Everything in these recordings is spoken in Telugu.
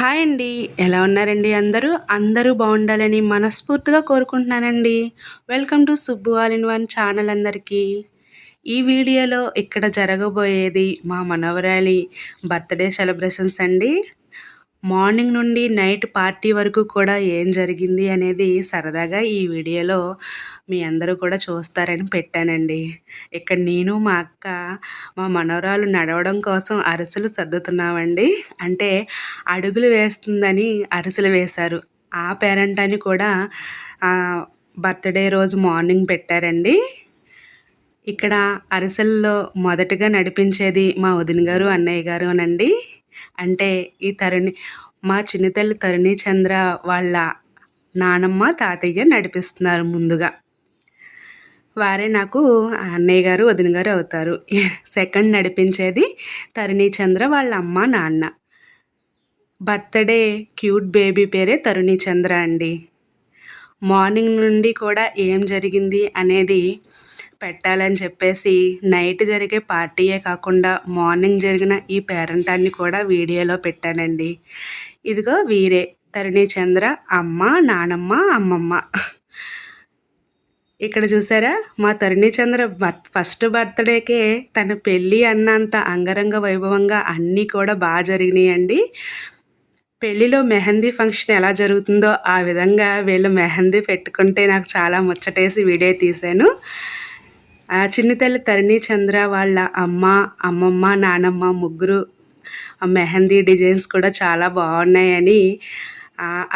హాయ్ అండి. ఎలా ఉన్నారండి అందరూ? అందరూ బాగుండాలని మనస్ఫూర్తిగా కోరుకుంటున్నానండి. Welcome to Subbu all in one channel అందరికీ. ఈ వీడియోలో ఇక్కడ జరగబోయేది మా మనవరాలి బర్త్డే సెలబ్రేషన్స్ అండి. మార్నింగ్ నుండి నైట్ పార్టీ వరకు కూడా ఏం జరిగింది అనేది సరదాగా ఈ వీడియోలో మీ అందరూ కూడా చూస్తారని పెట్టానండి. ఇక్కడ నేను మా అక్క మా మనవరాలు నడవడం కోసం అరిసెలు సర్దుతున్నామండి. అంటే అడుగులు వేస్తుందని అరిసెలు వేశారు. ఆ పేరెంట్ అని కూడా బర్త్డే రోజు మార్నింగ్ పెట్టారండి. ఇక్కడ అరిసెల్లో మొదటగా నడిపించేది మా వదిన గారు అన్నయ్య గారు అనండి. అంటే ఈ తరుణి మా చిన్నతల్లి తరుణి చంద్ర వాళ్ళ నానమ్మ తాతయ్య నడిపిస్తున్నారు ముందుగా. వారే నాకు అన్నయ్య గారు వదిన గారు అవుతారు. సెకండ్ నడిపించేది తరుణి చంద్ర వాళ్ళ అమ్మ నాన్న. బర్త్డే క్యూట్ బేబీ పేరే తరుణి చంద్ర అండి. మార్నింగ్ నుండి కూడా ఏం జరిగింది అనేది పెట్టాలని చెప్పేసి నైట్ జరిగే పార్టీయే కాకుండా మార్నింగ్ జరిగిన ఈ పేరెంటాన్ని కూడా వీడియోలో పెట్టానండి. ఇదిగో వీరే తరుణి చంద్ర అమ్మ నానమ్మ అమ్మమ్మ. ఇక్కడ చూసారా? మా తరుణి చంద్ర ఫస్ట్ బర్త్డేకే తన పెళ్ళి అన్నంత అంగరంగ వైభవంగా అన్నీ కూడా బాగా జరిగినాయండి. పెళ్ళిలో మెహందీ ఫంక్షన్ ఎలా జరుగుతుందో ఆ విధంగా వీళ్ళు మెహందీ పెట్టుకుంటే నాకు చాలా ముచ్చటేసి వీడియో తీశాను. ఆ చిన్నతల్లి తరిణి చంద్ర వాళ్ళ అమ్మ అమ్మమ్మ నానమ్మ ముగ్గురు మెహందీ డిజైన్స్ కూడా చాలా బాగున్నాయని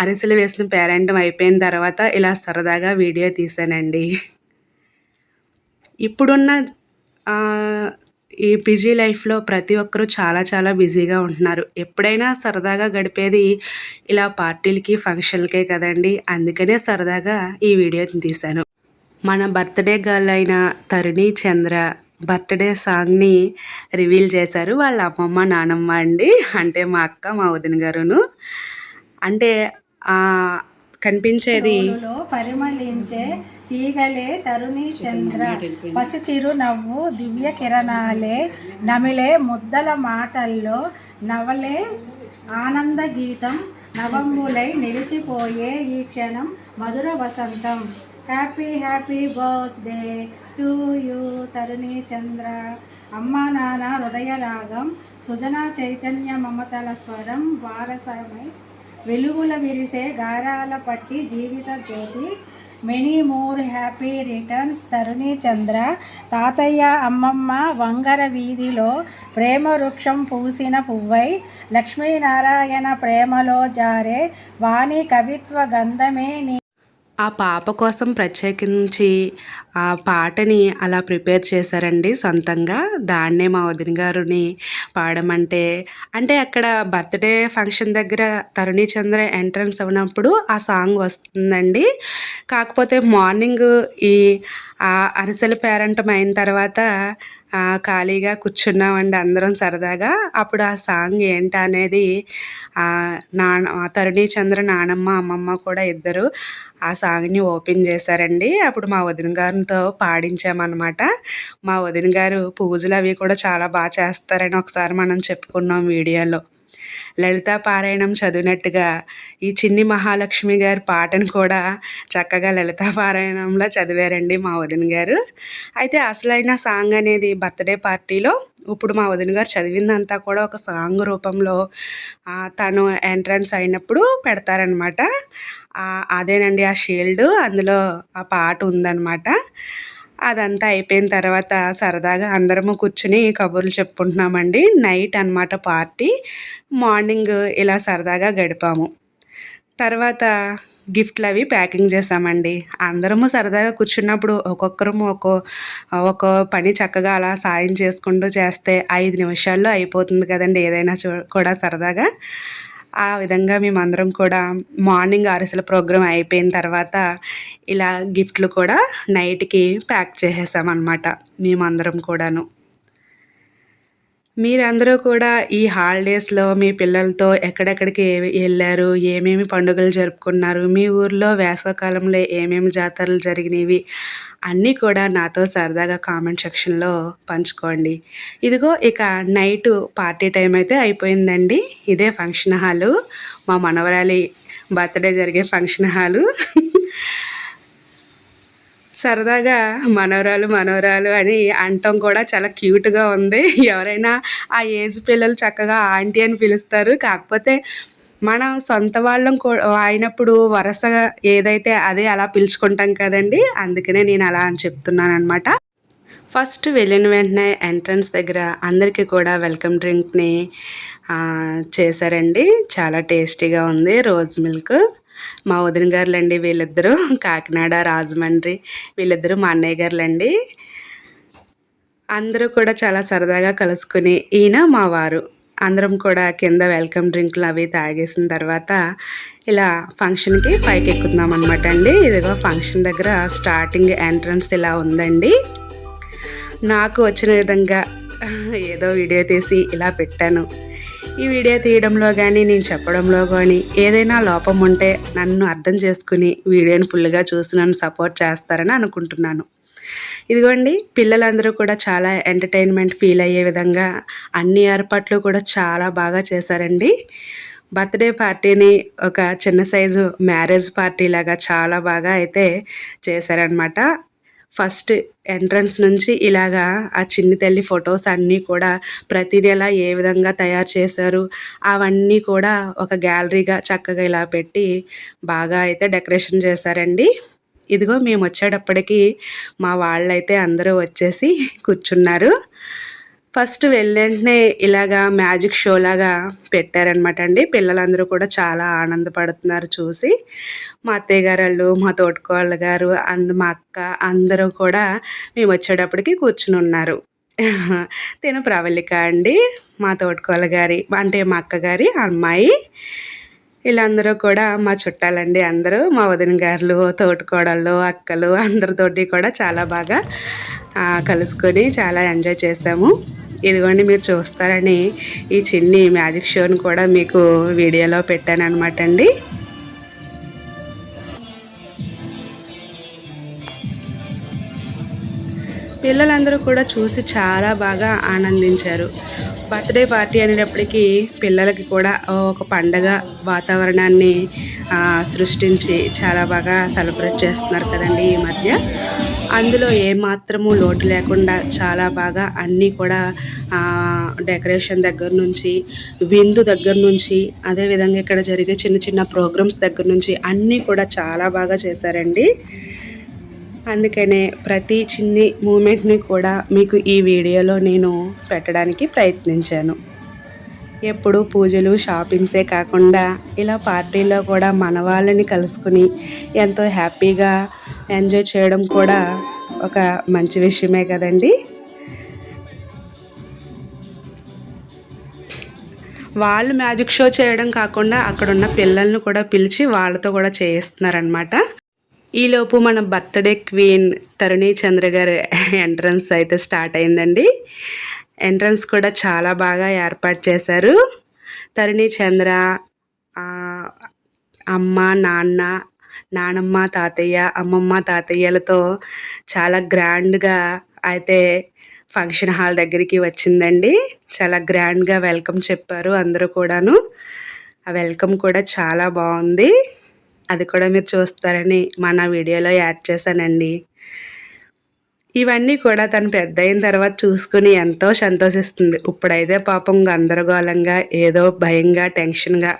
అరిసెలు వేసిన పేరెంటం అయిపోయిన తర్వాత ఇలా సరదాగా వీడియో తీశానండి. ఇప్పుడున్న ఈ బిజీ లైఫ్లో ప్రతి ఒక్కరూ చాలా చాలా బిజీగా ఉంటున్నారు. ఎప్పుడైనా సరదాగా గడిపేది ఇలా పార్టీలకి ఫంక్షన్లకే కదండి. అందుకనే సరదాగా ఈ వీడియో తీశాను. మన బర్త్డే గర్ల్ అయిన తరుణి చంద్ర బర్త్డే సాంగ్ని రివీల్ చేశారు వాళ్ళ అమ్మమ్మ నానమ్మ అండి. అంటే మా అక్క మా వదిన గారును. అంటే కనిపించేది పరిమళించే తీగలే తరుణి చంద్ర. పసి చిరునవ్వు దివ్య కిరణాలే నమిలే ముద్దల మాటల్లో నవలే ఆనంద గీతం నవంబులై నిలిచిపోయే ఈ క్షణం మధుర వసంతం. Happy happy birthday to you Taruni Chandra అమ్మ నాన్న హృదయరాగం సుజన చైతన్య మమతల స్వరం వారసమై వెలుగుల విరిసే గారాల పట్టి జీవిత జ్యోతి. Many more happy returns Taruni Chandra తాతయ్య అమ్మమ్మ వంగర వీధిలో ప్రేమ వృక్షం పూసిన పువ్వై లక్ష్మీనారాయణ ప్రేమలో జారే వాణి కవిత్వ గంధమే నీ ఆ పాప కోసం ప్రత్యేకించి ఆ పాటని అలా ప్రిపేర్ చేశారండి సొంతంగా. దాన్నే మా వదిన గారుని పాడమంటే అంటే అక్కడ బర్త్డే ఫంక్షన్ దగ్గర తరుణి చంద్ర ఎంట్రన్స్ అవునప్పుడు ఆ సాంగ్ వస్తుందండి. కాకపోతే మార్నింగ్ ఈ అరిసెల పేరంటం అయిన తర్వాత ఖాళీగా కూర్చున్నామండి అందరం సరదాగా. అప్పుడు ఆ సాంగ్ ఏంటి అనేది నాన్న తరుణి చంద్ర నానమ్మ అమ్మమ్మ కూడా ఇద్దరు ఆ సాంగ్ని ఓపెన్ చేశారండి. అప్పుడు మా వదిన గారితో పాడించామన్నమాట. మా వదిన గారు పూజలు అవి కూడా చాలా బాగా చేస్తారని ఒకసారి మనం చెప్పుకున్నాం వీడియోలో. లలితా పారాయణం చదివినట్టుగా ఈ చిన్ని మహాలక్ష్మి గారి పాటను కూడా చక్కగా లలితా పారాయణంలో చదివారండి మా వదిన గారు. అయితే అసలైన సాంగ్ అనేది బర్త్డే పార్టీలో ఇప్పుడు మా వదిన గారు చదివిందంతా కూడా ఒక సాంగ్ రూపంలో తను ఎంట్రన్స్ అయినప్పుడు పెడతారనమాట అదేనండి ఆ షీల్డ్ అందులో ఆ పాట ఉందన్నమాట. అదంతా అయిపోయిన తర్వాత సరదాగా అందరము కూర్చుని కబుర్లు చెప్పుకుంటున్నామండి. నైట్ అనమాట పార్టీ. మార్నింగ్ ఇలా సరదాగా గడిపాము. తర్వాత గిఫ్ట్లు అవి ప్యాకింగ్ చేసామండి. అందరము సరదాగా కూర్చున్నప్పుడు ఒక్కొక్కరము ఒక్కో ఒక పని చక్కగా అలా సాయం చేసుకుంటూ చేస్తే ఐదు నిమిషాల్లో అయిపోతుంది కదండి. ఏదైనా చూ కూడా సరదాగా. ఆ విధంగా మేమందరం కూడా మార్నింగ్ అరిసెల ప్రోగ్రామ్ అయిపోయిన తర్వాత ఇలా గిఫ్ట్లు కూడా నైట్కి ప్యాక్ చేసేసామన్నమాట మేమందరం కూడాను. మీరందరూ కూడా ఈ హాలిడేస్లో మీ పిల్లలతో ఎక్కడెక్కడికి వెళ్ళారు? ఏమేమి పండుగలు జరుపుకున్నారు? మీ ఊర్లో వేసవకాలంలో ఏమేమి జాతరలు జరిగినవి? అన్నీ కూడా నాతో సరదాగా కామెంట్ సెక్షన్లో పంచుకోండి. ఇదిగో ఇక నైట్ పార్టీ టైం అయితే అయిపోయిందండి. ఇదే ఫంక్షన్ హాలు. మా మనవరాలి బర్త్డే జరిగే ఫంక్షన్ హాలు. సరదాగా మనవరాలు మనవరాలు అని అంటం కూడా. చాలా క్యూట్గా ఉంది. ఎవరైనా ఆ ఏజ్ పిల్లలు చక్కగా ఆంటీ అని పిలుస్తారు. కాకపోతే మనం సొంత వాళ్ళం అయినప్పుడు వరుసగా ఏదైతే అదే అలా పిలుచుకుంటాం కదండి అందుకనే నేను అలా అని చెప్తున్నాను అనమాట ఫస్ట్ వెళ్ళిన వెంటనే ఎంట్రన్స్ దగ్గర అందరికీ కూడా వెల్కమ్ డ్రింక్ని చేశారండి. చాలా టేస్టీగా ఉంది రోజ్ మిల్క్. మా వదిన గారులండి వీళ్ళిద్దరూ కాకినాడ రాజమండ్రి వీళ్ళిద్దరూ మా అన్నయ్య గారులండి. అందరూ కూడా చాలా సరదాగా కలుసుకుని ఈయన మా వారు. అందరం కూడా కింద వెల్కమ్ డ్రింకులు అవి తాగేసిన తర్వాత ఇలా ఫంక్షన్కి పైకి ఎక్కుతున్నాం అనమాట అండి. ఇదిగో ఫంక్షన్ దగ్గర స్టార్టింగ్ ఎంట్రన్స్ ఇలా ఉందండి. నాకు వచ్చిన విధంగా ఏదో వీడియో తీసి ఇలా పెట్టాను. ఈ వీడియో తీయడంలో కానీ నేను చెప్పడంలో కానీ ఏదైనా లోపం ఉంటే నన్ను అర్థం చేసుకుని వీడియోని ఫుల్గా చూసి నన్ను సపోర్ట్ చేస్తారని అనుకుంటున్నాను. ఇదిగోండి పిల్లలందరూ కూడా చాలా ఎంటర్టైన్మెంట్ ఫీల్ అయ్యే విధంగా అన్ని ఏర్పాట్లు కూడా చాలా బాగా చేశారండి. బర్త్డే పార్టీని ఒక చిన్న సైజు మ్యారేజ్ పార్టీ లాగా చాలా బాగా అయితే చేశారనమాట ఫస్ట్ ఎంట్రన్స్ నుంచి ఇలాగా ఆ చిన్ని తల్లి ఫొటోస్ అన్నీ కూడా ప్రతి నెల ఏ విధంగా తయారు చేశారు అవన్నీ కూడా ఒక గ్యాలరీగా చక్కగా ఇలా పెట్టి బాగా అయితే డెకరేషన్ చేశారండి. ఇదిగో మేము వచ్చేటప్పటికి మా వాళ్ళైతే అందరూ వచ్చేసి కూర్చున్నారు. ఫస్ట్ వెళ్ళంటనే ఇలాగా మ్యాజిక్ షో లాగా పెట్టారనమాట అండి. పిల్లలందరూ కూడా చాలా ఆనందపడుతున్నారు చూసి. మా అత్తయ్య గారు మా తోటకోళ్ళ గారు అండ్ మా అక్క అందరూ కూడా మేము వచ్చేటప్పటికి కూర్చుని ఉన్నారు. తిన ప్రవళిక అండి మా తోటకోళ్ళ గారి అంటే మా అక్క గారి అమ్మాయి. వీళ్ళందరూ కూడా మా చుట్టాలండి అందరూ మా వదిన గారులు తోటికోడళ్ళు అక్కలు అందరితోటి కూడా చాలా బాగా కలుసుకొని చాలా ఎంజాయ్ చేస్తాము ఇదిగోండి మీరు చూస్తారని ఈ చిన్ని మ్యాజిక్ షోని కూడా మీకు వీడియోలో పెట్టాను అనమాట అండి పిల్లలందరూ కూడా చూసి చాలా బాగా ఆనందించారు. బర్త్డే పార్టీ అనేటప్పటికీ పిల్లలకి కూడా ఒక పండగ వాతావరణాన్ని సృష్టించి చాలా బాగా సెలబ్రేట్ చేస్తున్నారు కదండి ఈ మధ్య. అందులో ఏమాత్రము లోటు లేకుండా చాలా బాగా అన్నీ కూడా డెకరేషన్ దగ్గర నుంచి విందు దగ్గర నుంచి అదేవిధంగా ఇక్కడ జరిగే చిన్న చిన్న ప్రోగ్రామ్స్ దగ్గర నుంచి అన్నీ కూడా చాలా బాగా చేశారండి. అందుకనే ప్రతి చిన్ని మూమెంట్ని కూడా మీకు ఈ వీడియోలో నేను పెట్టడానికి ప్రయత్నించాను. ఎప్పుడు పూజలు షాపింగ్సే కాకుండా ఇలా పార్టీలో కూడా మన వాళ్ళని కలుసుకుని ఎంతో హ్యాపీగా ఎంజాయ్ చేయడం కూడా ఒక మంచి విషయమే కదండి. వాళ్ళు మ్యాజిక్ షో చేయడం కాకుండా అక్కడున్న పిల్లల్ని కూడా పిలిచి వాళ్ళతో కూడా చేయిస్తున్నారనమాట ఈలోపు మన బర్త్డే క్వీన్ తరుణి చంద్ర గారి ఎంట్రన్స్ అయితే స్టార్ట్ అయిందండి. ఎంట్రన్స్ కూడా చాలా బాగా ఏర్పాటు చేశారు. తరుణి చంద్ర అమ్మ నాన్న నానమ్మ తాతయ్య అమ్మమ్మ తాతయ్యలతో చాలా గ్రాండ్గా అయితే ఫంక్షన్ హాల్ దగ్గరికి వచ్చిందండి. చాలా గ్రాండ్గా వెల్కమ్ చెప్పారు అందరూ కూడాను. ఆ వెల్కమ్ కూడా చాలా బాగుంది. అది కూడా మీరు చూస్తారని మన వీడియోలో యాడ్ చేశానండి. ఇవన్నీ కూడా తను పెద్ద అయిన తర్వాత చూసుకుని ఎంతో సంతోషిస్తుంది. ఇప్పుడైతే పాపం గందరగోళంగా ఏదో భయంగా టెన్షన్గా.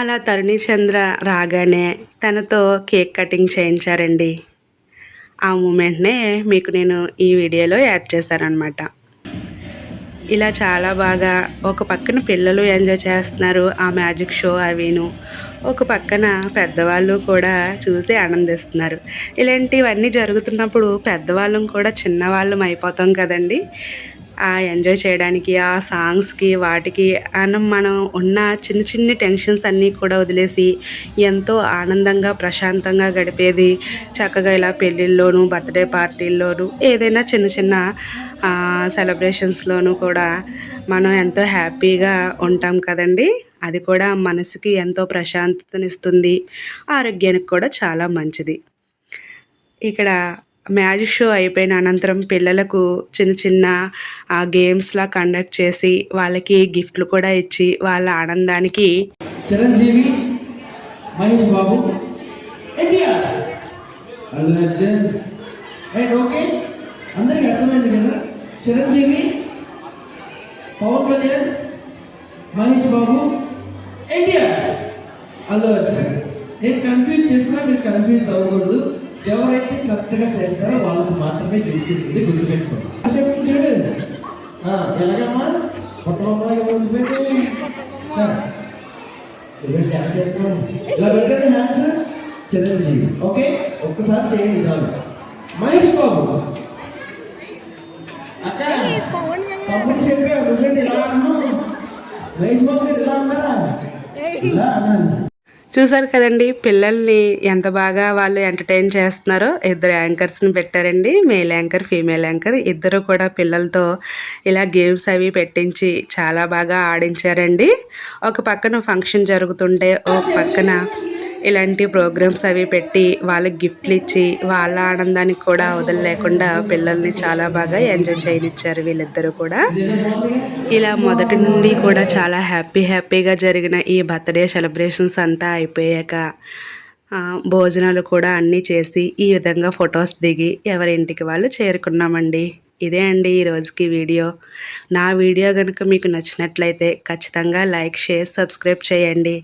అలా తరుణి చంద్ర రాగానే తనతో కేక్ కటింగ్ చేయించారండి. ఆ మూమెంట్నే మీకు నేను ఈ వీడియోలో యాడ్ చేశానమాట ఇలా చాలా బాగా ఒక పక్కన పిల్లలు ఎంజాయ్ చేస్తున్నారు ఆ మ్యాజిక్ షో అవిను. ఒక పక్కన పెద్దవాళ్ళు కూడా చూసి ఆనందిస్తున్నారు. ఇలాంటివన్నీ జరుగుతున్నప్పుడు పెద్దవాళ్ళం కూడా చిన్నవాళ్ళం అయిపోతాం కదండి. ఆ ఎంజాయ్ చేయడానికి ఆ సాంగ్స్కి వాటికి మనం మనం ఉన్న చిన్న చిన్ని టెన్షన్స్ అన్నీ కూడా వదిలేసి ఎంతో ఆనందంగా ప్రశాంతంగా గడిపేది. చక్కగా ఇలా పెళ్ళిళ్ళలోనూ బర్త్డే పార్టీల్లోనూ ఏదైనా చిన్న చిన్న సెలబ్రేషన్స్లోనూ కూడా మనం ఎంతో హ్యాపీగా ఉంటాం కదండి. అది కూడా మనసుకి ఎంతో ప్రశాంతతనిస్తుంది. ఆరోగ్యానికి కూడా చాలా మంచిది. ఇక్కడ మ్యాజిక్ షో అయిపోయిన అనంతరం పిల్లలకు చిన్న చిన్న గేమ్స్లా కండక్ట్ చేసి వాళ్ళకి గిఫ్ట్లు కూడా ఇచ్చి వాళ్ళ ఆనందానికి చిరంజీవి మహేష్ బాబు ఎన్టీఆర్. అల్లు అండ్ ఓకే అందరికి అర్థమైంది కదా? చిరంజీవి పవన్ కళ్యాణ్ మహేష్ బాబు ఎన్టీఆర్. అల్లు అర్జున్ నేను కన్ఫ్యూజ్ చేసినా మీరు కన్ఫ్యూజ్ అవ్వకూడదు. ఎవరైతే కరెక్ట్గా చేస్తారో వాళ్ళకి మాత్రమే గిఫ్ట్ ఉంటుంది గుర్తుపెట్టుకోండి చెప్పు చూడు ఆ, ఎలాగమ్మా? పొట్టమ్మ డ్యాన్స్ చేస్తున్నాం ఇలా పెట్టండి హ్యాండ్స్. చిరంజీవి ఓకే? ఒక్కసారి చేయండి చాలు. మహేష్ బాబు. అక్క. తమ్ముడు చెప్పావు నువ్వేంటి ఇలా అన్నావు? మహేష్ బాబు ఇలా అన్నారా? ఇలా అన్నాను చూసారు కదండి పిల్లల్ని ఎంత బాగా వాళ్ళు ఎంటర్టైన్ చేస్తున్నారో ఇద్దరు యాంకర్స్ని పెట్టారండి. మేల్ యాంకర్ ఫీమేల్ యాంకర్ ఇద్దరు కూడా పిల్లలతో ఇలా గేమ్స్ అవి పెట్టించి చాలా బాగా ఆడించారండి. ఒక పక్కన ఫంక్షన్ జరుగుతుంటే ఒక పక్కన ఇలాంటి ప్రోగ్రామ్స్ అవి పెట్టి వాళ్ళకి గిఫ్ట్లు ఇచ్చి వాళ్ళ ఆనందానికి కూడా వదలలేకుండా పిల్లల్ని చాలా బాగా ఎంజాయ్ చేయనిచ్చారు వీళ్ళిద్దరూ కూడా. ఇలా మొదటి నుండి కూడా చాలా హ్యాపీ హ్యాపీగా జరిగిన ఈ బర్త్డే సెలబ్రేషన్స్ అంతా అయిపోయాక భోజనాలు కూడా అన్నీ చేసి ఈ విధంగా ఫొటోస్ దిగి ఎవరి ఇంటికి వాళ్ళు చేరుకున్నామండి. ఇదే అండి ఈ రోజుకి వీడియో. నా వీడియో కనుక మీకు నచ్చినట్లయితే ఖచ్చితంగా లైక్ షేర్ సబ్స్క్రైబ్ చేయండి.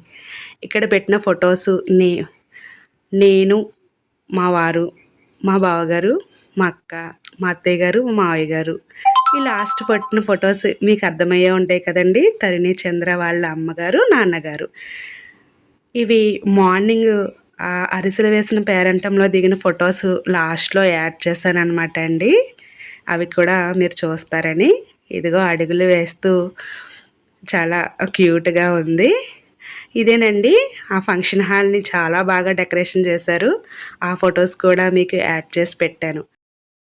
ఇక్కడ పెట్టిన ఫొటోస్ నే నేను మా వారు మా బావగారు మా అక్క మా అత్తయ్య గారు మా మావయ్య గారు. ఈ లాస్ట్ పట్టిన ఫొటోస్ మీకు అర్థమయ్యే ఉంటాయి కదండి. తరుణి చంద్ర వాళ్ళ అమ్మగారు నాన్నగారు. ఇవి మార్నింగ్ అరిసెలు వేసిన పేరంటంలో దిగిన ఫొటోస్ లాస్ట్లో యాడ్ చేశాను అనమాట అండి. అవి కూడా మీరు చూస్తారని. ఇదిగో అడుగులు వేస్తూ చాలా క్యూట్గా ఉంది. ఇదేనండి ఆ ఫంక్షన్ హాల్ని చాలా బాగా డెకరేషన్ చేశారు. ఆ ఫొటోస్ కూడా మీకు యాడ్ చేసి పెట్టాను.